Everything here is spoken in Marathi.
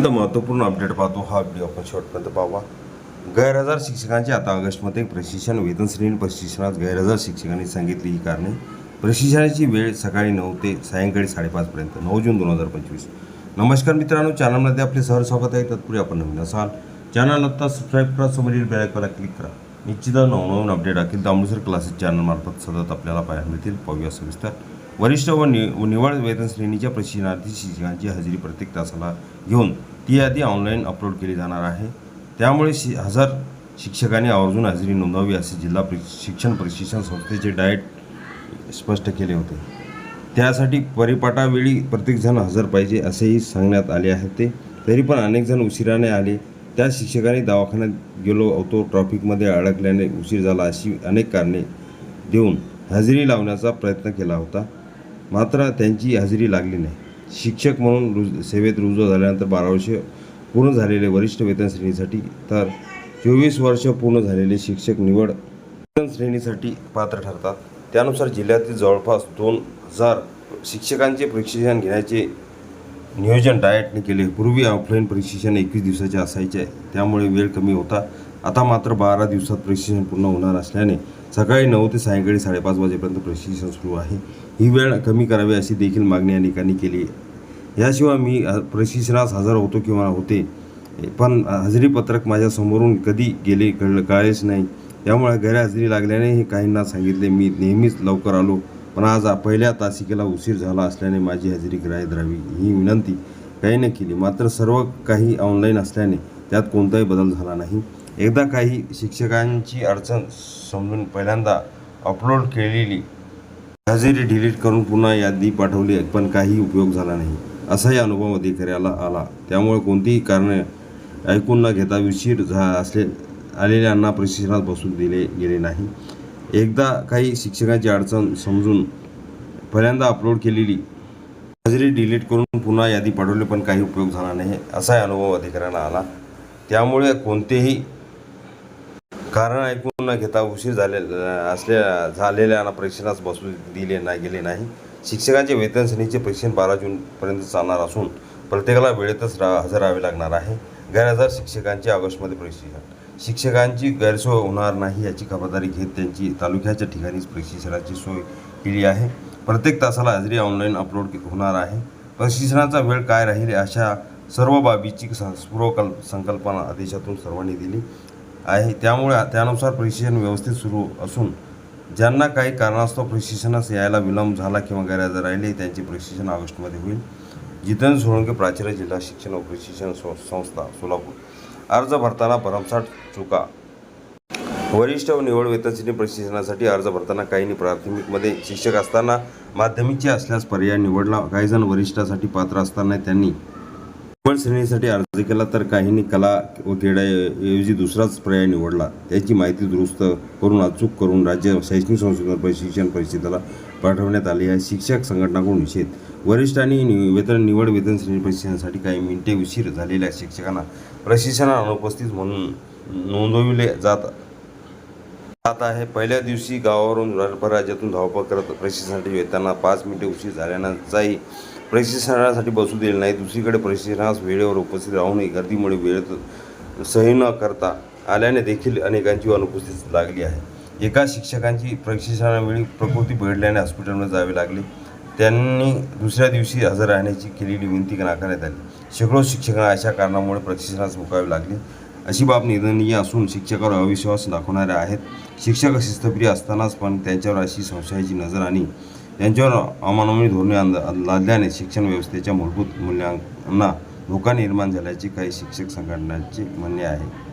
अत्यंत महत्त्वपूर्ण अपडेट पाहतो हा व्हिडिओ आपण शेवटपर्यंत पाहावा गैरहजर शिक्षकांचे आता ऑगस्टमध्ये प्रशिक्षण वेतन श्रेणी प्रशिक्षणात गैरहजर शिक्षकांनी सांगितली ही कारणे. प्रशिक्षणाची वेळ सकाळी नऊ ते सायंकाळी साडेपाचपर्यंत नऊ जून दोन हजार पंचवीस. नमस्कार मित्रांनो चॅनलमध्ये आपले सहर स्वागत आहे. तत्पूर्वी आपण नवीन असाल चॅनल आत्ता सबस्क्राईब करा समोरील बेल आयकॉनला क्लिक करा. निश्चितच नवनवीन अपडेट अखिल दामोदर क्लासेस चॅनलमार्फत सतत आपल्याला पाहायला मिळतील. पाहूया सविस्तर. वरिष्ठ व नि निवड वेतन श्रेणीच्या प्रशिक्षणार्थी शिक्षकांची हजेरी प्रत्येक तासाला घेऊन ती यादी ऑनलाईन अपलोड केली जाणार आहे. त्यामुळे शि हजार शिक्षकांनी आवर्जून हजेरी नोंदवावी असे जिल्हा प्र शिक्षण प्रशिक्षण संस्थेचे डाएट स्पष्ट केले होते. त्यासाठी परिपाठावेळी प्रत्येकजण हजर पाहिजे असेही सांगण्यात आले आहे ते. तरी पण अनेकजण उशिराने आले. त्या शिक्षकांनी दवाखान्यात गेलो होतो. ट्रॉफिकमध्ये अडकल्याने उशीर झाला अशी अनेक कारणे देऊन हजेरी लावण्याचा प्रयत्न केला होता. मात्र त्यांची हजेरी लागली नाही. शिक्षक म्हणून रुज सेवेत रुजू झाल्यानंतर बारा वर्ष पूर्ण झालेले वरिष्ठ वेतन श्रेणीसाठी तर चोवीस वर्ष पूर्ण झालेले शिक्षक निवड वेतन श्रेणीसाठी पात्र ठरतात. त्यानुसार जिल्ह्यातील जवळपास दोन हजार शिक्षकांचे प्रशिक्षण घेण्याचे नियोजन डायटने केले. पूर्वी ऑफलाईन प्रशिक्षण एकवीस दिवसाचे असायचे. त्यामुळे वेळ कमी होता. आता मात्र बारा दिवसात प्रशिक्षण पूर्ण होणार असल्याने सकाळी नऊ ते सायंकाळी साडेपाच वाजेपर्यंत प्रशिक्षण सुरू आहे. ही वेळ कमी करावी अशी देखील मागणी अनेकांनी केली याशिवाय मी प्रशिक्षणास हजर होतो किंवा होते पण हजेरीपत्रक माझ्यासमोरून माझ्या समोरून कधी गेले कळलं कळलेच नाही. त्यामुळे गैरहजेरी लागल्याने हे काहींना सांगितले. मी नेहमीच लवकर आलो पण आज पहिल्या तासिकेला उशीर झाला असल्याने माझी हजेरी ग्राह्य धरावी ही विनंती काहीने केली. मात्र सर्व काही ऑनलाईन असल्याने त्यात कोणताही बदल झाला नाही. एकदा काही शिक्षकांची अडचण समजून पहिल्यांदा अपलोड केलेली हजेरी डिलीट करून पुन्हा यादी पाठवली पण काही उपयोग झाला नाही. असाही अनुभव अधिकाऱ्याला आला. त्यामुळे कोणतीही कारणे ऐकून न घेता उशीर झा असले आलेल्यांना प्रशिक्षणात बसून दिले गेले नाही. एकदा काही शिक्षकांची अडचण समजून पहिल्यांदा अपलोड केलेली हजेरी डिलीट करून पुन्हा यादी पाठवली पण काही उपयोग झाला नाही असाही अनुभव अधिकाऱ्यांना आला. त्यामुळे कोणतेही कारण ऐकून न घेता उशीर झाले असल्या झालेल्यांना प्रशिक्षणास बसू दिले नाही गेले नाही. शिक्षकांचे वेतन श्रेणीचे प्रशिक्षण बारा जूनपर्यंत चालणार असून प्रत्येकाला वेळेतच रा हजर राहावे लागणार आहे. गैरहजर शिक्षकांचे ऑगस्टमध्ये प्रशिक्षण. शिक्षकांची गैरसोय होणार नाही याची खबरदारी घेत त्यांची तालुक्याच्या ठिकाणीच प्रशिक्षणाची सोय केली आहे. प्रत्येक तासाला हजेरी ऑनलाईन अपलोड होणार आहे. प्रशिक्षणाचा वेळ काय राहील अशा सर्व बाबीची संपूर्व पूर्वकल्प संकल्पना आदेशातून सर्वांनी दिली. आहे. त्यामुळे त्यानुसार प्रशिक्षण व्यवस्थित सुरू असून ज्यांना काही कारणास्तव प्रशिक्षणास यायला विलंब झाला किंवा गैरहजर राहिले त्यांचे प्रशिक्षण ऑगस्टमध्ये होईल. जितेंद्र सोळंके प्राचार्य जिल्हा शिक्षण व प्रशिक्षण सं- संस्था सोलापूर. अर्ज भरताना भरमसाठ चुका. वरिष्ठ व निवड वेतनश्रेणी प्रशिक्षणासाठी अर्ज भरताना काहींनी प्राथमिकमध्ये शिक्षक असताना माध्यमिकचे असल्यास पर्याय निवडला. काही जण वरिष्ठासाठी पात्र असताना त्यांनी निवड श्रेणीसाठी अर्ज केला तर काहींनी कला व क्रीडाऐवजी दुसराच पर्याय निवडला. त्याची माहिती दुरुस्त करून अचूक करून राज्य शैक्षणिक संशोधन प्रशिक्षण परिषदेला पाठवण्यात आली आहे. शिक्षक संघटनाकडून निषेध. वरिष्ठांनी आणि वेतन निवड वेतन श्रेणी प्रशिक्षणासाठी काही मिनिटे उशीर झालेल्या शिक्षकांना प्रशिक्षणा अनुपस्थित म्हणून नोंदविले जात जात आहे. पहिल्या दिवशी गावावरून राज्यातून धावपळ करत प्रशिक्षणासाठी येताना पाच मिनिटे उशीर झाल्यानंतरही प्रशिक्षणासाठी बसू दिले नाही. दुसरीकडे प्रशिक्षणास वेळेवर उपस्थित राहूनही गर्दीमुळे वेळेत सही न करता आल्याने देखील अनेकांची अनुपस्थिती लागली आहे. एका शिक्षकांची प्रशिक्षणावेळी प्रकृती बिघडल्याने हॉस्पिटलमध्ये जावे लागले. त्यांनी दुसऱ्या दिवशी हजर राहण्याची केलेली विनंती नाकारण्यात आली. शेकडो शिक्षकांना अशा कारणामुळे प्रशिक्षणास मुकावे लागले. अशी बाब निंदनीय असून शिक्षकावर अविश्वास दाखवणारे आहेत. शिक्षक शिस्तप्रिय असतानाच पण त्यांच्यावर अशी संशयाची नजर आणि त्यांच्यावर अमानवी धोरणे अंद- लादल्याने शिक्षण व्यवस्थेच्या मूलभूत मूल्यांना धोका निर्माण झाल्याचे काही शिक्षक संघटनांचे म्हणणे आहे.